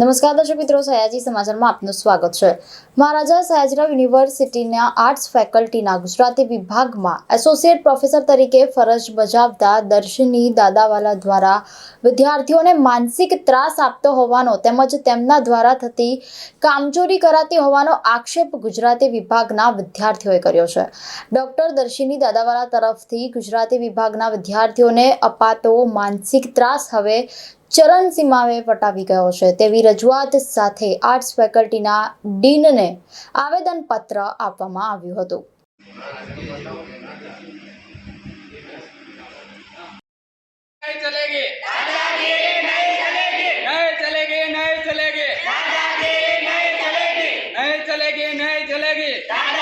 નમસ્કાર દર્શક મિત્રો, સયાજી સમાચારમાં આપનું સ્વાગત છે. મહારાજા સયાજીરાવ યુનિવર્સિટીના આર્ટ્સ ફેકલ્ટીના ગુજરાતી વિભાગમાં એસોસિએટ પ્રોફેસર તરીકે ફરજ બજાવતા દર્શની દાદાવાલા દ્વારા વિદ્યાર્થીઓને માનસિક ત્રાસ આપતો હોવાનો તેમજ તેમના દ્વારા થતી કામચોરી કરાતી હોવાનો આક્ષેપ ગુજરાતી વિભાગના વિદ્યાર્થીઓએ કર્યો છે. ડૉક્ટર દર્શિની દાદાવાલા તરફથી ગુજરાતી વિભાગના વિદ્યાર્થીઓને અપાતો માનસિક ત્રાસ હવે ચરણસીમાએ વટાવી ગયો છે તેવી રજૂઆત સાથે આર્ટ્સ ફેકલ્ટીના ડીનને આવેદનપત્ર આપવામાં આવ્યું હતું नहीं चलेगी नहीं चलेगी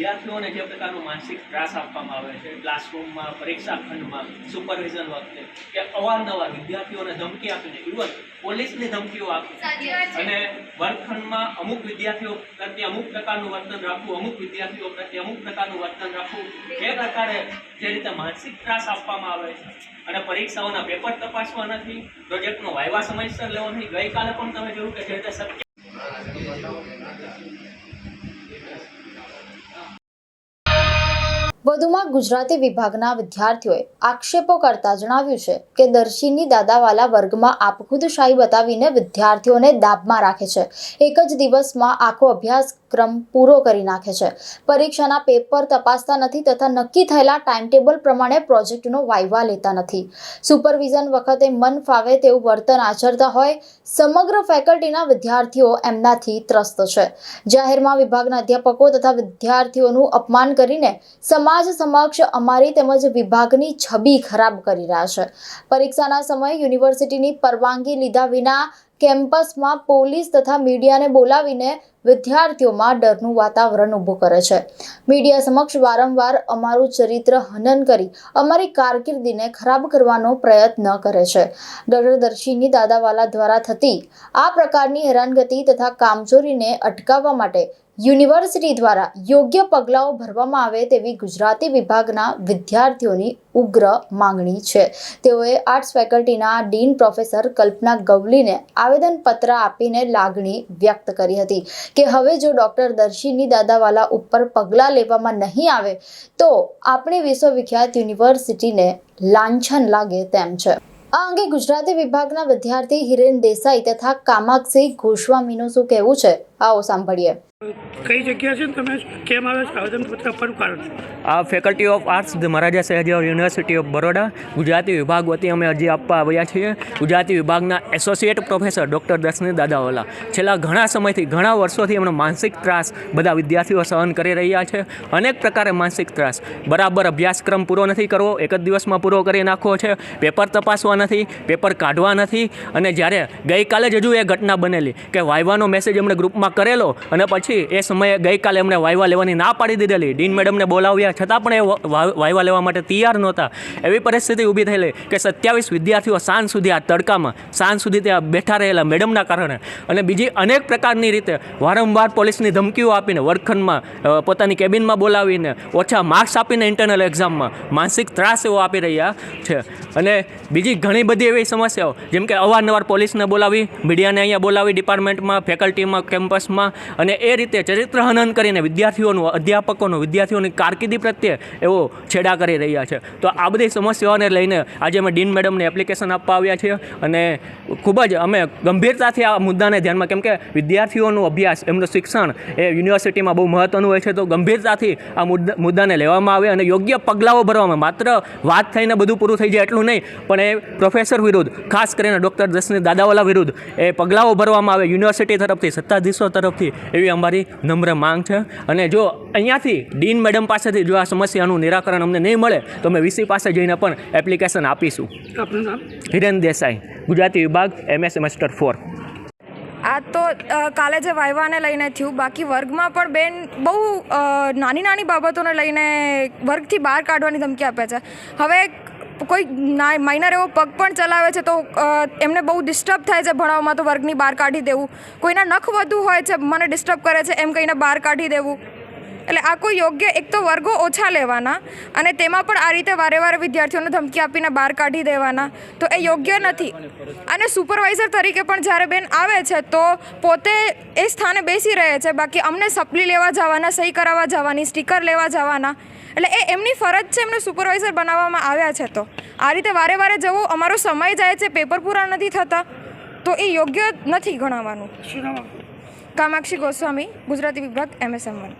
વિદ્યાર્થીઓને જે પ્રકારનો માનસિક ત્રાસ આપવામાં આવે છે? ક્લાસરૂમમાં પરીક્ષા ખંડમાં સુપરવિઝન વખતે કે અવારનવાર વિદ્યાર્થીઓને ધમકી આપીને? ઇવન પોલીસની ધમકીઓ આપી અને વર્ગખંડમાં અમુક વિદ્યાર્થીઓ પ્રત્યે અમુક પ્રકારનું વર્તન રાખવું અમુક વિદ્યાર્થીઓ પ્રત્યે અમુક પ્રકારનું વર્તન રાખવું એ પ્રકારે જે રીતે માનસિક ત્રાસ આપવામાં આવે છે. અને પરીક્ષાઓના પેપર તપાસવા નથી પ્રોજેક્ટનો વાયવા સમયસર લેવો નહીં ગઈકાલે પણ તમે જોયું કે જે રીતે વધુમાં ગુજરાતી વિભાગના વિદ્યાર્થીઓએ આક્ષેપો કરતા જણાવ્યું છે કે દર્શીની દાદાવાલા વર્ગમાં આપખુદશાહી બતાવીને વિદ્યાર્થીઓને દાબમાં રાખે છે. એક જ દિવસમાં આખો અભ્યાસક્રમ પૂરો કરી નાખે છે. પરીક્ષાના પેપર તપાસતા નથી તથા નક્કી થયેલા ટાઈમટેબલ પ્રમાણે પ્રોજેક્ટનો વાયવા લેતા નથી. સુપરવિઝન વખતે મન ફાવે તેવું વર્તન આચરતા હોય, સમગ્ર ફેકલ્ટીના વિદ્યાર્થીઓ એમનાથી ત્રસ્ત છે. જાહેરમાં વિભાગના અધ્યાપકો તથા વિદ્યાર્થીઓનું અપમાન કરીને સમાજ સમક્ષ અમારી તેમજ વિભાગની છબી ખરાબ કરી રહ્યા છે. પરીક્ષાના સમયે યુનિવર્સિટીની પરવાનગી લીધા વિના કેમ્પસમાં પોલીસ તથા મીડિયાને બોલાવીને વિદ્યાર્થીઓમાં ડરનું વાતાવરણ ઊભું કરે છે. મીડિયા સમક્ષ વારંવાર અમારું ચરિત્ર હનન કરી અમારી કારકિર્દીને ખરાબ કરવાનો પ્રયત્ન કરે છે. ડરદર્શીની દાદાવાલા દ્વારા થતી આ પ્રકારની હેરાનગતિ તથા કામચોરીને અટકાવવા માટે યુનિવર્સિટી દ્વારા યોગ્ય પગલાઓ ભરવામાં આવે તેવી ગુજરાતી વિભાગના વિદ્યાર્થીઓની ઉગ્ર માંગણી છે. તેઓએ આર્ટ્સ ફેકલ્ટીના ડીન પ્રોફેસર કલ્પના ગવલીને આવેદનપત્ર આપીને લાગણી વ્યક્ત કરી હતી કે હવે જો ડૉક્ટર દર્શિની દાદાવાલા ઉપર પગલાં લેવામાં નહીં આવે, તો આપણી વિશ્વવિખ્યાત યુનિવર્સિટીને લાંછન લાગે તેમ છે. આ અંગે ગુજરાતી વિભાગના વિદ્યાર્થી હિરેન દેસાઈ તથા કામાક્ષી ગોસ્વામીનું શું કહેવું છે? આવો સાંભળીએ. કઈ જગ્યા છે તમે કેમ આવે છે? આવેદનપત્ર આપવાનું કારણ આ faculty of arts Maharaja Sayajirao university of Baroda. Gujarati વિભાગ વતી અમે અરજી આપવા આવ્યા છીએ. ગુજરાતી વિભાગના associate professor doctor Darshini Dadawala. છેલ્લા ઘણા સમયથી, ઘણા વર્ષોથી એમનો માનસિક ત્રાસ બધા વિદ્યાર્થીઓ સહન કરી રહ્યા છે. અનેક પ્રકારે માનસિક ત્રાસ. બરાબર અભ્યાસક્રમ પૂરો નથી કરવો, એક જ દિવસમાં પૂરો કરી નાખવો છે. પેપર તપાસવા નથી, પેપર કાઢવા નથી. અને જ્યારે ગઈકાલે જ હજુ એ ઘટના બનેલી કે વાયવાનો મેસેજ એમણે ગ્રુપમાં કરેલો અને પછી એ સમયે ગઈકાલે એમણે વાયવા લેવાની ના પાડી દીધેલી. ડીન મેડમને બોલાવ્યા છતાં પણ એ વાયવા લેવા માટે તૈયાર નહોતા. એવી પરિસ્થિતિ ઊભી થયેલી કે સત્યાવીસ વિદ્યાર્થીઓ સાંજ સુધી આ તડકામાં, સાંજ સુધી ત્યાં બેઠા રહેલા મેડમના કારણે અને બીજી અનેક પ્રકારની રીતે વારંવાર પોલીસની ધમકીઓ આપીને વર્ગખંડમાં પોતાની કેબિનમાં બોલાવીને ઓછા માર્ક્સ આપીને ઇન્ટરનલ એક્ઝામમાં માનસિક ત્રાસ એવો આપી રહ્યા છે. અને બીજી ઘણી બધી એવી સમસ્યાઓ, જેમ કે અવારનવાર પોલીસને બોલાવી, મીડિયાને અહીંયા બોલાવી ડિપાર્ટમેન્ટમાં ફેકલ્ટીમાં કેમ્પસમાં અને એ રીતે ચરિત્ર હનન કરીને વિદ્યાર્થીઓનું, અધ્યાપકોનું, વિદ્યાર્થીઓની કારકિર્દી પ્રત્યે એવો છેડા કરી રહ્યા છે. તો આ બધી સમસ્યાઓને લઈને આજે અમે ડીન મેડમને એપ્લિકેશન આપવા આવ્યા છીએ અને ખૂબ જ અમે ગંભીરતાથી આ મુદ્દાને ધ્યાનમાં, કેમ કે વિદ્યાર્થીઓનું અભ્યાસ, એમનું શિક્ષણ એ યુનિવર્સિટીમાં બહુ મહત્ત્વનું હોય છે. તો ગંભીરતાથી આ મુદ્દા, મુદ્દાને લેવામાં આવે અને યોગ્ય પગલાઓ ભરવામાં માત્ર વાત થઈને બધું પૂરું થઈ જાય એટલું નહીં, પણ એ પ્રોફેસર વિરુદ્ધ, ખાસ કરીને ડૉક્ટર દર્શની દાદાવાલા વિરુદ્ધ એ પગલાઓ ભરવામાં આવે યુનિવર્સિટી તરફથી, સત્તાધીશો તરફથી એવી અમારી નમ્ર માંગ છે. અને જો અહીંયાથી ડીન મેડમ પાસેથી જો આ સમસ્યાનું નિરાકરણ અમને નહીં મળે તો અમે વીસી પાસે જઈને પણ એપ્લિકેશન આપીશું. આપનું નામ? હિરેન દેસાઈ ગુજરાતી વિભાગ એમએ સેમેસ્ટર ફોર આ તો કાલે જે વાયવાને લઈને થયું બાકી વર્ગમાં પણ બેન બહુ નાની નાની બાબતોને લઈને વર્ગથી બહાર કાઢવાની ધમકી આપે છે. હવે કોઈ માઇનર એવો પગ પણ ચલાવે છે તો એમને બહુ ડિસ્ટર્બ થાય છે ભણાવવામાં તો વર્ગની બહાર કાઢી દેવું. કોઈના નખ વધુ હોય છે, મને ડિસ્ટર્બ કરે છે, એમ કહીને બહાર કાઢી દેવું. એટલે આ કોઈ યોગ્ય, એક તો વર્ગો ઓછા લેવાના અને તેમાં પણ આ રીતે વારે વારે વિદ્યાર્થીઓને ધમકી આપીને બહાર કાઢી દેવાના. તો એ યોગ્ય નથી. અને સુપરવાઇઝર તરીકે પણ જ્યારે બેન આવે છે, તો પોતે એ સ્થાને બેસી રહે છે. બાકી અમને સપ્લી લેવા જવાના, સહી કરાવવા જવાની સ્ટીકર લેવા જવાના. એટલે એ એમની ફરજ છે એમને સુપરવાઇઝર બનાવવામાં આવ્યા છે તો. આ રીતે વારે વારે જવું અમારો સમય જાય છે પેપર પૂરા નથી થતા તો એ યોગ્ય નથી ગણાવવાનું? કામાક્ષી ગોસ્વામી ગુજરાતી વિભાગ એમએસએમ વન